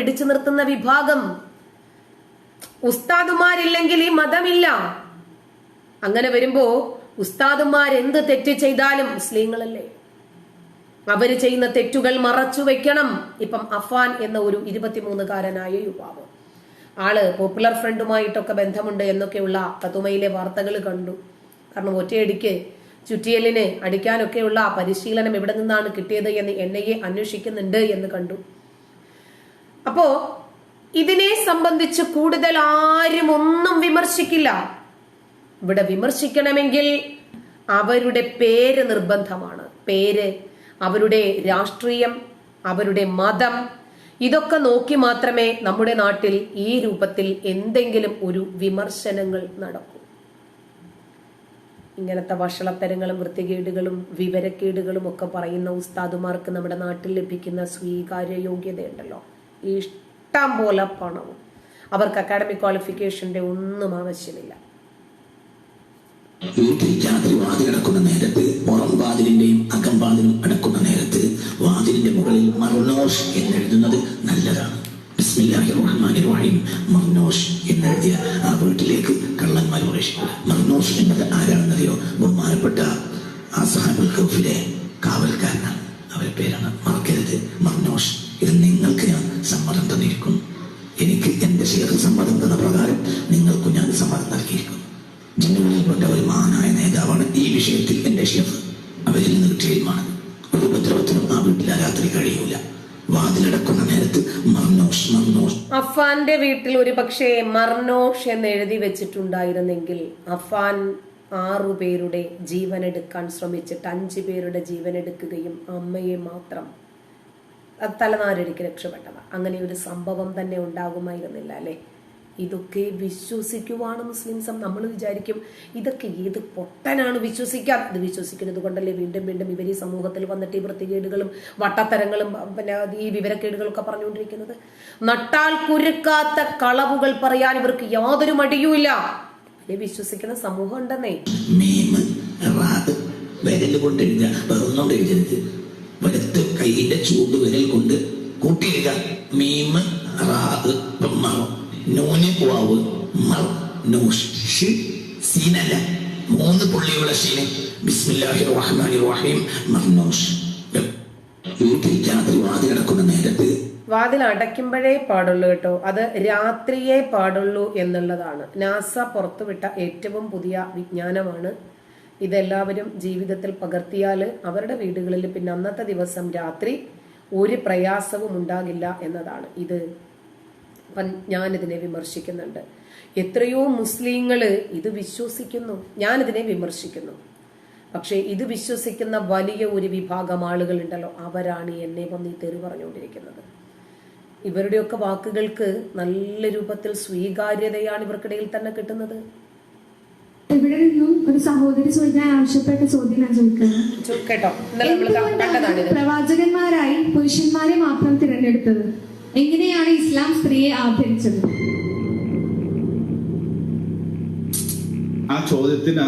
പിടിച്ചു നിർത്തുന്ന വിഭാഗം. ഉസ്താദുമാരില്ലെങ്കിൽ ഈ മതമില്ല. അങ്ങനെ വരുമ്പോ ഉസ്താദുമാർ എന്ത് തെറ്റ് ചെയ്താലും മുസ്ലിങ്ങളല്ലേ? അവർ ചെയ്യുന്ന തെറ്റുകൾ മറച്ചു വെക്കണം. ഇപ്പം അഫാൻ എന്ന ഒരു ഇരുപത്തിമൂന്നുകാരനായ യുവാവ്. ആൾ പോപ്പുലർ ഫ്രണ്ടുമായിട്ടൊക്കെ ബന്ധമുണ്ട് എന്നൊക്കെയുള്ള കത്തുമയിലെ വാർത്തകൾ കണ്ടു. കാരണം ഒറ്റയടിക്ക് ചുറ്റിയലിനെ അടിക്കാനൊക്കെയുള്ള പരിശീലനം എവിടെ നിന്നാണ് കിട്ടിയത് എന്ന് എൻ ഐ എ അന്വേഷിക്കുന്നുണ്ട് എന്ന് കണ്ടു. അപ്പോ ഇതിനെ സംബന്ധിച്ച് കൂടുതൽ ആരും ഒന്നും വിമർശിക്കില്ല. ഇവിടെ വിമർശിക്കണമെങ്കിൽ അവരുടെ പേര് നിർബന്ധമാണ്. പേര് അവരുടെ രാഷ്ട്രീയം അവരുടെ മതം ഇതൊക്കെ നോക്കി മാത്രമേ നമ്മുടെ നാട്ടിൽ ഈ രൂപത്തിൽ എന്തെങ്കിലും ഒരു വിമർശനങ്ങൾ നടക്കൂ. ഇങ്ങനത്തെ വഷളത്തരങ്ങളും വൃത്തികേടുകളും വിവരക്കേടുകളും ഒക്കെ പറയുന്ന ഉസ്താദുമാർക്ക് നമ്മുടെ നാട്ടിൽ ലഭിക്കുന്ന സ്വീകാര്യ യോഗ്യതയുണ്ടല്ലോ ഇഷ്ടം പോലെ പണവും അവർക്ക് അക്കാഡമിക് ക്വാളിഫിക്കേഷന്റെ ഒന്നും ആവശ്യമില്ല. വീട്ടിൽ രാത്രി വാതിൽ അടക്കുന്ന നേരത്ത് പുറം വാതിലിന്റെയും അകം വാതിലും അടക്കുന്ന നേരത്ത് വാതിലിന്റെ മുകളിൽ മർണോഷ് എന്നെഴുതുന്നത് നല്ലതാണ്. മർണോഷ് എന്നെഴുതിയ ആ വീട്ടിലേക്ക് കള്ളന്മാർ പ്രവേശിക്കില്ല മർണോഷ് എന്നത് ആരാണെന്നറിയോ? ബഹുമാനപ്പെട്ട ആ സാഹിബുൽ കാവൽക്കാരനാണ്. അവരുടെ പേരാണ് മറക്കരുത്. മർനോഷ്. ഇത് നിങ്ങൾക്ക് ഞാൻ സമ്മതം തന്നിരിക്കുന്നു. എനിക്ക് എന്റെ ഷെയറിൽ സമ്മതം തന്ന പ്രകാരം നിങ്ങൾക്കും ഞാൻ സമ്മതം നൽകിയിരിക്കുന്നു. ജനങ്ങളിൽപ്പെട്ട ഒരു മഹാനായ നേതാവാണ് ഈ വിഷയത്തിൽ എന്റെ ഷെഫ് അവരിൽ നിന്ന് കിട്ടിയതുമാണ് ഒരു ഉപദ്രവത്തിനും ആ വീട്ടിൽ ആ രാത്രി കഴിയൂല. വാതിലടക്കുന്ന നേരത്ത് മർനോഷ് മർനോഷ്. അഫാന്റെ വീട്ടിൽ ഒരു പക്ഷേ മർനോഷ് എന്ന് എഴുതി വെച്ചിട്ടുണ്ടായിരുന്നെങ്കിൽ അഫാൻ ആറു പേരുടെ ജീവൻ എടുക്കാൻ ശ്രമിച്ചിട്ട് അഞ്ചു പേരുടെ ജീവൻ എടുക്കുകയും അമ്മയെ മാത്രം അത് രക്ഷപ്പെട്ടവ അങ്ങനെ ഒരു സംഭവം തന്നെ ഉണ്ടാകുമായിരുന്നില്ല അല്ലെ? ഇതൊക്കെ വിശ്വസിക്കുവാണ് മുസ്ലിംസം നമ്മൾ വിചാരിക്കും ഇതൊക്കെ ഏത് പൊട്ടനാണ് വിശ്വസിക്കാൻ? ഇത് വിശ്വസിക്കുന്നത് കൊണ്ടല്ലേ വീണ്ടും വീണ്ടും ഇവർ ഈ സമൂഹത്തിൽ വന്നിട്ട് ഈ വൃത്തികേടുകളും വട്ടത്തരങ്ങളും പിന്നെ ഈ വിവരക്കേടുകളൊക്കെ പറഞ്ഞുകൊണ്ടിരിക്കുന്നത്? നട്ടാൽ കുരുക്കാത്ത കളവുകൾ പറയാൻ ഇവർക്ക് യാതൊരു മടിയുമില്ല വിശ്വസിക്കുന്ന സമൂഹം ഉണ്ടെന്നേ. വലത്ത് കൈയിന്റെ ചൂട് വിരൽ കൊണ്ട് കൂട്ടിയിടുക. മീമ് മാവ് നൂന് വാവ് മർ നൂഷ്. സീനല്ല. മൂന്ന് പുള്ളിയുള്ള ഷീന്. ബിസ്മില്ലാഹി റഹ്മാനി റഹീം മർനൂഷ് വീട്ടിൽ രാത്രി വാതിലടക്കുന്ന നേരത്ത് വാതിൽ അടയ്ക്കുമ്പോഴേ പാടുള്ളൂ കേട്ടോ. അത് രാത്രിയേ പാടുള്ളൂ എന്നുള്ളതാണ്. നാസ പുറത്തുവിട്ട ഏറ്റവും പുതിയ വിജ്ഞാനമാണ് ഇതെല്ലാവരും ജീവിതത്തിൽ പകർത്തിയാൽ അവരുടെ വീടുകളിൽ പിന്നെ അന്നത്തെ ദിവസം രാത്രി ഒരു പ്രയാസവും ഉണ്ടാകില്ല എന്നതാണ്. ഇത് ഞാനിതിനെ വിമർശിക്കുന്നുണ്ട്. എത്രയോ മുസ്ലിങ്ങൾ ഇത് വിശ്വസിക്കുന്നു. ഞാനിതിനെ വിമർശിക്കുന്നു. പക്ഷേ ഇത് വിശ്വസിക്കുന്ന വലിയ ഒരു വിഭാഗം ആളുകൾ ഉണ്ടല്ലോ. അവരാണ് എന്നെ വന്ന് ഈ തെറി പറഞ്ഞുകൊണ്ടിരിക്കുന്നത്. ഇവരുടെയൊക്കെ വാക്കുകൾക്ക് നല്ല രൂപത്തിൽ സ്വീകാര്യതയാണ് ഇവർക്കിടയിൽ തന്നെ കിട്ടുന്നത്. ഇവിടെ നിന്നും ഒരു സഹോദരി ചോദിക്കാൻ ആവശ്യപ്പെട്ട ചോദ്യം ഞാൻ ചോദിക്കുന്നത് പ്രവാചകന്മാരായി പുരുഷന്മാരെ മാത്രം തിരഞ്ഞെടുത്തത്? എങ്ങനെയാണ് ഇസ്ലാം സ്ത്രീയെ ആദരിച്ചത്? ആ ചോദ്യത്തിന്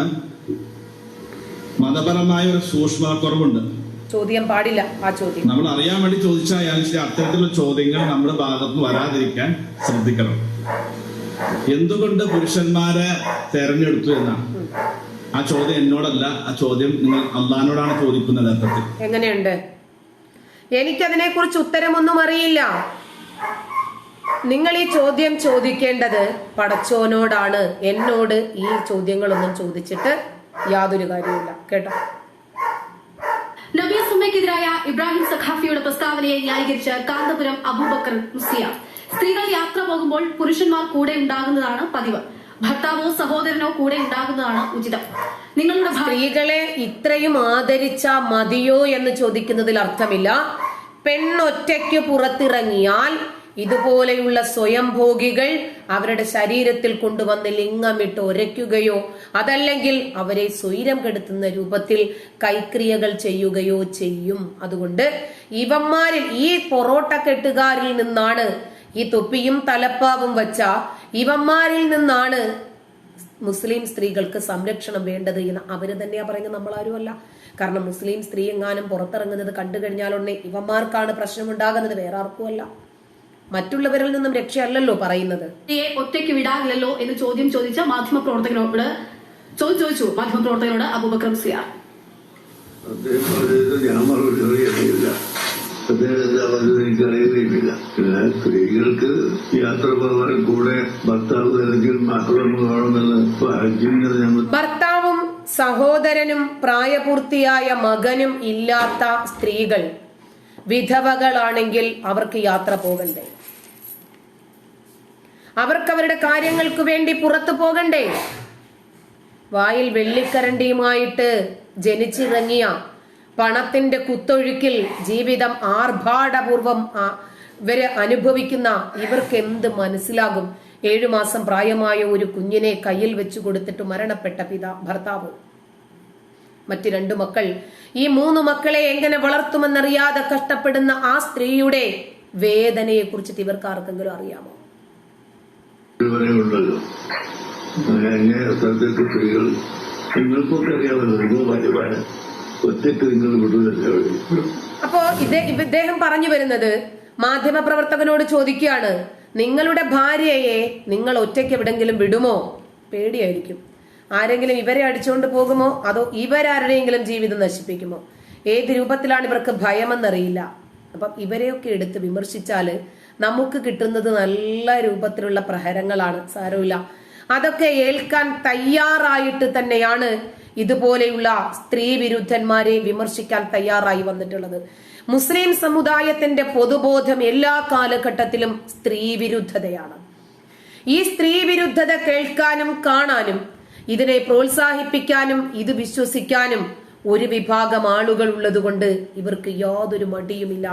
മതപരമായ ഒരു സൂക്ഷ്മ കുറവുണ്ട് ചോദ്യം പാടില്ല ആ ചോദ്യം. നമ്മൾ അറിയാൻ വേണ്ടി ചോദിച്ചാൽ അത്തരത്തിലുള്ള ചോദ്യങ്ങൾ നമ്മുടെ ഭാഗത്ത് വരാതിരിക്കാൻ ശ്രദ്ധിക്കണം. എന്തുകൊണ്ട് പുരുഷന്മാരെ തെരഞ്ഞെടുത്തു എന്നാണ്? ആ ചോദ്യം എന്നോടല്ല ആ ചോദ്യം നിങ്ങൾ അള്ളഹാനോടാണ് ചോദിക്കുന്നത് അർത്ഥത്തിൽ. എങ്ങനെയുണ്ട്? എനിക്കതിനെ കുറിച്ച് ഉത്തരമൊന്നും അറിയില്ല. നിങ്ങൾ ഈ ചോദ്യം ചോദിക്കേണ്ടത് പടച്ചോനോടാണ്. എന്നോട് ഈ ചോദ്യങ്ങളൊന്നും ചോദിച്ചിട്ട് യാതൊരു കാര്യമില്ല കേട്ടോ? നബിയസുമ്മയ്ക്കെതിരായ ഇബ്രാഹിം സഖാഫിയുടെ പ്രസ്താവനയെ ന്യായീകരിച്ച് കാന്തപുരം അബൂബക്കർ മുസ്ലിയ സ്ത്രീകൾ യാത്ര പോകുമ്പോൾ പുരുഷന്മാർ കൂടെ ഉണ്ടാകുന്നതാണ് പതിവ്. ഭർത്താവോ സഹോദരനോ കൂടെ ഉണ്ടാകുന്നതാണ് ഉചിതം. നിങ്ങളുടെ സ്ത്രീകളെ ഇത്രയും ആദരിച്ച മതിയോ എന്ന് ചോദിക്കുന്നതിൽ അർത്ഥമില്ല. പെണ്ണൊറ്റയ്ക്ക് പുറത്തിറങ്ങിയാൽ ഇതുപോലെയുള്ള സ്വയംഭോഗികൾ അവരുടെ ശരീരത്തിൽ കൊണ്ടുവന്ന് ലിംഗമിട്ട് ഒരയ്ക്കുകയോ അതല്ലെങ്കിൽ അവരെ സ്വൈരം കെടുത്തുന്ന രൂപത്തിൽ കൈക്രിയകൾ ചെയ്യുകയോ ചെയ്യും. അതുകൊണ്ട് ഇവന്മാരിൽ ഈ പൊറോട്ട കെട്ടുകാരിൽ നിന്നാണ് ഈ തൊപ്പിയും തലപ്പാവും വച്ച ഇവന്മാരിൽ നിന്നാണ് മുസ്ലിം സ്ത്രീകൾക്ക് സംരക്ഷണം വേണ്ടത് എന്ന് അവർ തന്നെയാ പറയുന്നത്. നമ്മളാരുമല്ല. കാരണം മുസ്ലിം സ്ത്രീ എങ്ങാനും പുറത്തിറങ്ങുന്നത് കണ്ടു കഴിഞ്ഞാലുടനെ ഇവന്മാർക്കാണ് പ്രശ്നമുണ്ടാകുന്നത്. വേറെ ആർക്കുമല്ല. മറ്റുള്ളവരിൽ നിന്നും രക്ഷയല്ലല്ലോ പറയുന്നത്. സ്ത്രീയെ ഒറ്റയ്ക്ക് വിടാറില്ലല്ലോ എന്ന് ചോദ്യം ചോദിച്ച മാധ്യമപ്രവർത്തകനോട് ചോദ്യം ചോദിച്ചു മാധ്യമപ്രവർത്തകനോട് അബൂബക്കർ അബൂബക്രം അദ്ദേഹം പറഞ്ഞത് ഞാൻ മറുപടി അറിയുന്നില്ല യാത്ര പോകാൻ കൂടെ ഭർത്താവ് ഭർത്താവും സഹോദരനും പ്രായപൂർത്തിയായ മകനും ഇല്ലാത്ത സ്ത്രീകൾ വിധവകളാണെങ്കിൽ അവർക്ക് യാത്ര പോകണ്ടേ? അവർക്ക് അവരുടെ കാര്യങ്ങൾക്ക് വേണ്ടി പുറത്തു പോകണ്ടേ? വായിൽ വെള്ളിക്കരണ്ടിയുമായിട്ട് ജനിച്ചിറങ്ങിയ പണത്തിന്റെ കുത്തൊഴുക്കിൽ ജീവിതം ആർഭാടപൂർവം ഇവർ അനുഭവിക്കുന്ന ഇവർക്ക് എന്ത് മനസ്സിലാകും? ഏഴു മാസം പ്രായമായ ഒരു കുഞ്ഞിനെ കയ്യിൽ വെച്ചു കൊടുത്തിട്ട് മരണപ്പെട്ട പിതാ ഭർത്താവ്. മറ്റു രണ്ടു മക്കൾ. ഈ മൂന്ന് മക്കളെ എങ്ങനെ വളർത്തുമെന്നറിയാതെ കഷ്ടപ്പെടുന്ന ആ സ്ത്രീയുടെ വേദനയെ കുറിച്ചിട്ട് ഇവർക്ക് ആർക്കെങ്കിലും അറിയാമോ? സ്ത്രീകൾ നിങ്ങൾക്കൊക്കെ അറിയാമല്ലോ. നിങ്ങൾ ഒറ്റയ്ക്ക് അപ്പോ ഇദ്ദേഹം പറഞ്ഞു വരുന്നത് മാധ്യമപ്രവർത്തകനോട് ചോദിക്കുകയാണ് നിങ്ങളുടെ ഭാര്യയെ നിങ്ങൾ ഒറ്റയ്ക്ക് എവിടെങ്കിലും വിടുമോ? പേടിയായിരിക്കും. ആരെങ്കിലും ഇവരെ അടിച്ചുകൊണ്ട് പോകുമോ? അതോ ഇവരാരുടെയെങ്കിലും ജീവിതം നശിപ്പിക്കുമോ? ഏത് രൂപത്തിലാണ് ഇവർക്ക് ഭയമെന്നറിയില്ല. അപ്പം ഇവരെയൊക്കെ എടുത്ത് വിമർശിച്ചാൽ നമുക്ക് കിട്ടുന്നത് നല്ല രൂപത്തിലുള്ള പ്രഹരങ്ങളാണ്. സാരമില്ല. അതൊക്കെ ഏൽക്കാൻ തയ്യാറായിട്ട് തന്നെയാണ് ഇതുപോലെയുള്ള സ്ത്രീ വിരുദ്ധന്മാരെ വിമർശിക്കാൻ തയ്യാറായി വന്നിട്ടുള്ളത്. മുസ്ലിം സമുദായത്തിന്റെ പൊതുബോധം എല്ലാ കാലഘട്ടത്തിലും സ്ത്രീ വിരുദ്ധതയാണ് ഈ സ്ത്രീ വിരുദ്ധത കേൾക്കാനും കാണാനും ഇതിനെ പ്രോത്സാഹിപ്പിക്കാനും ഇത് വിശ്വസിക്കാനും ഒരു വിഭാഗം ആളുകൾ ഉള്ളതുകൊണ്ട് ഇവർക്ക് യാതൊരു മടിയുമില്ല.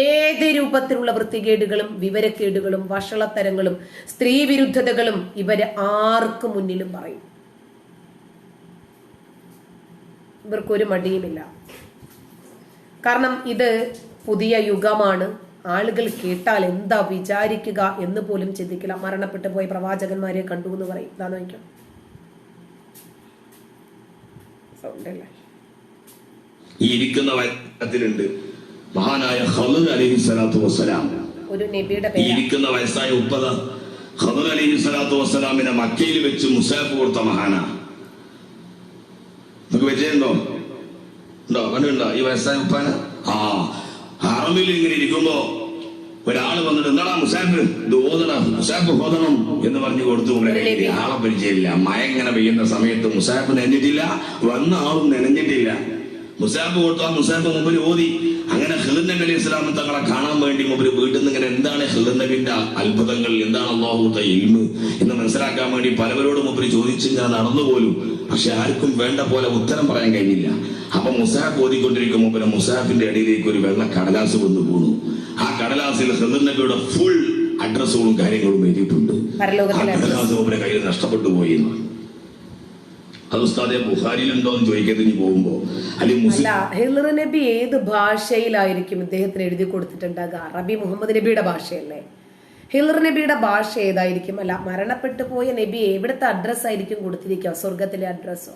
ഏത് രൂപത്തിലുള്ള വൃത്തികേടുകളും വിവരക്കേടുകളും വഷളത്തരങ്ങളും സ്ത്രീ വിരുദ്ധതകളും ഇവർ ആർക്കു മുന്നിലും പറയും. ഇവർക്കൊരു മടിയുമില്ല. കാരണം ഇത് പുതിയ യുഗമാണ്. ആളുകൾ കേട്ടാൽ എന്താ വിചാരിക്കുക എന്ന് പോലും ചിന്തിക്കില്ല. മരണപ്പെട്ടു പോയ പ്രവാചകന്മാരെ കണ്ടു എന്ന് പറയും. ഇതാ നോക്കാം ഈ ഇരിക്കുന്ന വയസ്സിലുണ്ട്. മഹാനായ ഖദർ അലൈഹി സ്വലാത്തു വസ്സലാം. ഒരു നബിയുടെ ഇരിക്കുന്ന വയസ്സായ ഉപ്പത ഖദർ അലഹി സ്വലാത്തു വസ്സലാമിനെ മക്കയിൽ വെച്ച് മുസാഫ് കൊടുത്ത മഹാന. നമുക്ക് വെച്ചുണ്ടോ ഉണ്ടോ? കണ്ടുണ്ടോ ഈ വയസ്സായ ഉപ്പാന? ആ. ഹറമിൽ ഇങ്ങനെ ഇരിക്കുമ്പോ ഒരാൾ വന്നിട്ട് എന്താടാ മുസാഫ്? ഇത് ഓതണം മുസാഫ് ഓതണം. എന്ന് പറഞ്ഞു കൊടുത്തു ആളെ പരിചയമില്ല. മഴ ഇങ്ങനെ പെയ്യുന്ന സമയത്ത് മുസാഫ് നനഞ്ഞിട്ടില്ല വന്ന ആളും നനഞ്ഞിട്ടില്ല. മുസാഫ് കൊടുത്തു ആ മുസാഫ് മുമ്പിൽ ഓതി. അങ്ങനെ ഹിദർ നബി അലൈഹി ഇസ്ലാം തങ്ങളെ കാണാൻ വേണ്ടി മുമ്പിൽ വീട്ടിൽ നിന്ന് ഇങ്ങനെ എന്താണ് ഹിദർ നബിന്റെ അത്ഭുതങ്ങൾ എന്താണ് അള്ളാഹുത്ത ഇൽമ് എന്ന് മനസ്സിലാക്കാൻ വേണ്ടി പലവരോടും മുമ്പിൽ ചോദിച്ച് ഞാൻ നടന്നുപോലും. പക്ഷെ ആർക്കും വേണ്ട പോലെ ഉത്തരം പറയാൻ കഴിഞ്ഞില്ല. അപ്പൊ മുസാഫ് ഓതിക്കൊണ്ടിരിക്കും മുമ്പിൽ മുസാഫിന്റെ അടിയിലേക്ക് ഒരു വെള്ള കടലാസ് കൊണ്ടു വീണു ആ കടലാസിൽ ഹിദർ നബിയുടെ ഫുൾ അഡ്രസ്സുകളും കാര്യങ്ങളും എഴുതിയിട്ടുണ്ട്. ആ. കടലാസ് മുമ്പിലെ കയ്യിൽ നഷ്ടപ്പെട്ടു പോയി എന്ന്. അത് ഉസ്താദെ ബുഹാരിയിലുണ്ടോ എന്ന് ചോദിക്കത്തിന് പോകുമ്പോ അല്ലെങ്കിൽ അല്ല ഹിളർ നബി ഏത് ഭാഷയിലായിരിക്കും ഇദ്ദേഹത്തിന് എഴുതി കൊടുത്തിട്ടുണ്ടാകുക? അറബി മുഹമ്മദ് നബിയുടെ ഭാഷയല്ലേ? ഹിലർ നബിയുടെ ഭാഷ ഏതായിരിക്കും? അല്ല മരണപ്പെട്ടു പോയ നബി എവിടുത്തെ അഡ്രസ് ആയിരിക്കും കൊടുത്തിരിക്കുക? സ്വർഗത്തിലെ അഡ്രസ്സോ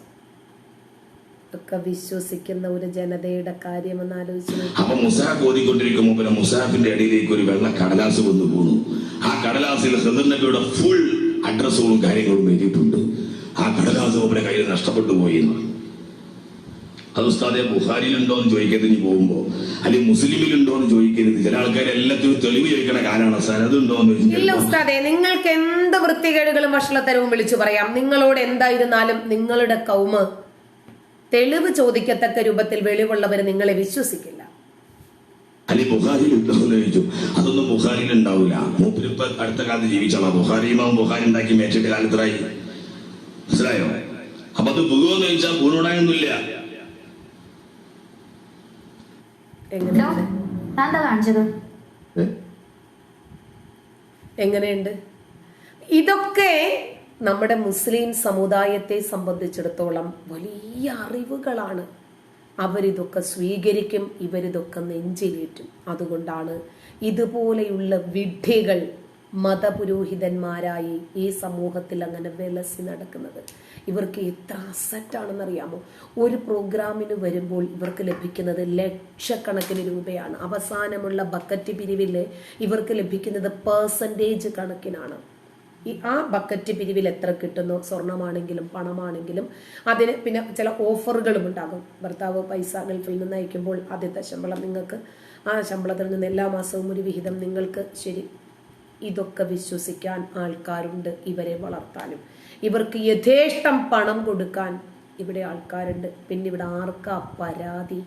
ഒക്കെ വിശ്വസിക്കുന്ന ഒരു ജനതയുടെ കാര്യം എന്ന് ആലോചിച്ചു അപ്പൊ മുസാഫ് ഓതിക്കൊണ്ടിരിക്കുമ്പോ പിന്നെ മുസാഫിന്റെ അടിയിലേക്ക് ഒരു വെള്ള കടലാസ് വന്നു ആ കടലാസിൽ ഹിദർ നബിയുടെ ഫുൾ അഡ്രസ്സുകളും കാര്യങ്ങളും എഴുതിയിട്ടുണ്ട്. കടലാസ് മുമ്പിലെ കയ്യിൽ നഷ്ടപ്പെട്ടു പോയി എന്ന്. അത് ഉസ്താദെ ബുഹാരിയിലുണ്ടോ എന്ന് ചോദിക്കരുത് ഇനി പോകുമ്പോ. അല്ലെങ്കിൽ മുസ്ലിമിലുണ്ടോ എന്ന് ചോദിക്കരുത്. ചില ആൾക്കാർ എല്ലാത്തിനും തെളിവ് ചോദിക്കണ കാലാണ് സനതുണ്ടോ എന്ന് ഇല്ല ഉസ്താദെ നിങ്ങൾക്ക് എന്ത് വൃത്തികേടുകളും വഷളത്തരവും വിളിച്ചു പറയാം. നിങ്ങളോട് എന്തായിരുന്നാലും നിങ്ങളുടെ കൗമ് തെളിവ് ചോദിക്കത്തക്ക രൂപത്തിൽ വെളിവുള്ളവർ നിങ്ങളെ വിശ്വസിക്കില്ല. അല്ലെങ്കിൽ ബുഹാരിയിൽ ഉണ്ടോന്ന് ചോദിച്ചു. അതൊന്നും ബുഹാരിയിൽ ഉണ്ടാവില്ല. മൂപ്പരിപ്പ അടുത്ത കാലത്ത് ജീവിച്ചാണോ ബുഹാരി ബുഹാരി ഉണ്ടാക്കി മേച്ചിട്ട് കാലത്രായി മനസ്സിലായോ? അപ്പൊ അത് പുകവെന്ന് ചോദിച്ചാൽ പൂർണമായൊന്നുമില്ല എങ്ങനെയുണ്ട്? ഇതൊക്കെ നമ്മുടെ മുസ്ലിം സമുദായത്തെ സംബന്ധിച്ചിടത്തോളം വലിയ അറിവുകളാണ്. അവരിതൊക്കെ സ്വീകരിക്കും ഇവരിതൊക്കെ നെഞ്ചിലേറ്റും. അതുകൊണ്ടാണ് ഇതുപോലെയുള്ള വിഡ്ഢികൾ മതപുരോഹിതന്മാരായി ഈ സമൂഹത്തിൽ അങ്ങനെ വിലസി നടക്കുന്നത്. ഇവർക്ക് എത്ര അസറ്റാണെന്നറിയാമോ ഒരു പ്രോഗ്രാമിന് വരുമ്പോൾ ഇവർക്ക് ലഭിക്കുന്നത് ലക്ഷക്കണക്കിന് രൂപയാണ്. അവസാനമുള്ള ബക്കറ്റ് പിരിവിൽ ഇവർക്ക് ലഭിക്കുന്നത് പേഴ്സന്റേജ് കണക്കിനാണ്. ഈ ആ ബക്കറ്റ് പിരിവിൽ എത്ര കിട്ടുന്നു? സ്വർണമാണെങ്കിലും പണമാണെങ്കിലും അതിന് പിന്നെ ചില ഓഫറുകളും ഉണ്ടാകും. ഭർത്താവ് പൈസ ഗൾഫിൽ നിന്ന് അയക്കുമ്പോൾ ആദ്യത്തെ ശമ്പളം നിങ്ങൾക്ക് ആ ശമ്പളത്തിൽ നിന്ന് എല്ലാ മാസവും ഒരു വിഹിതം നിങ്ങൾക്ക് ശരി ഇതൊക്കെ വിശ്വസിക്കാൻ ആൾക്കാരുണ്ട് ഇവരെ വളർത്താനും. ഇവർക്ക് യഥേഷ്ടം പണം കൊടുക്കാൻ ഇവിടെ ആൾക്കാരുണ്ട്. പിന്നെ ഇവിടെ ആർക്കാ പരാതി?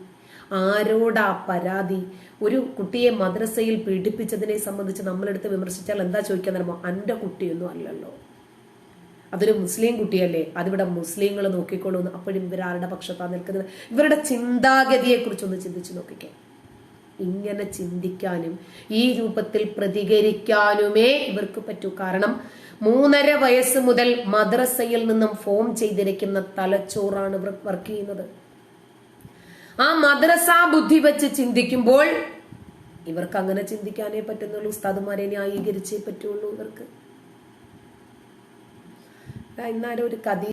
ആരോടാ പരാതി? ഒരു കുട്ടിയെ മദ്രസയിൽ പീഡിപ്പിച്ചതിനെ സംബന്ധിച്ച് നമ്മളെടുത്ത് വിമർശിച്ചാൽ എന്താ ചോദിക്കാൻ തരുമോ എന്റെ കുട്ടിയൊന്നും അല്ലല്ലോ. അതൊരു മുസ്ലിം കുട്ടിയല്ലേ? അതിവിടെ മുസ്ലിങ്ങൾ നോക്കിക്കൊള്ളുന്നു അപ്പോഴും ഇവരാരുടെ പക്ഷത്താണ് നിൽക്കുന്നത്. ഇവരുടെ ചിന്താഗതിയെക്കുറിച്ചൊന്ന് ചിന്തിച്ചു നോക്കിക്കേ. ഇങ്ങനെ ചിന്തിക്കാനും ഈ രൂപത്തിൽ പ്രതികരിക്കാനുമേ ഇവർക്ക് പറ്റൂ. കാരണം മൂന്നര വയസ്സ് മുതൽ മദ്രസയിൽ നിന്നും ഫോം ചെയ്തിരിക്കുന്ന തലച്ചോറാണ് ഇവർ വർക്ക് ചെയ്യുന്നത്. ആ മദ്രസ ബുദ്ധി വെച്ച് ചിന്തിക്കുമ്പോൾ ഇവർക്ക് അങ്ങനെ ചിന്തിക്കാനേ പറ്റുന്നുള്ളൂ. ഉസ്താദുമാരെ ന്യായീകരിച്ചേ പറ്റുള്ളൂ ഇവർക്ക്. എന്നാലും ഒരു കഥ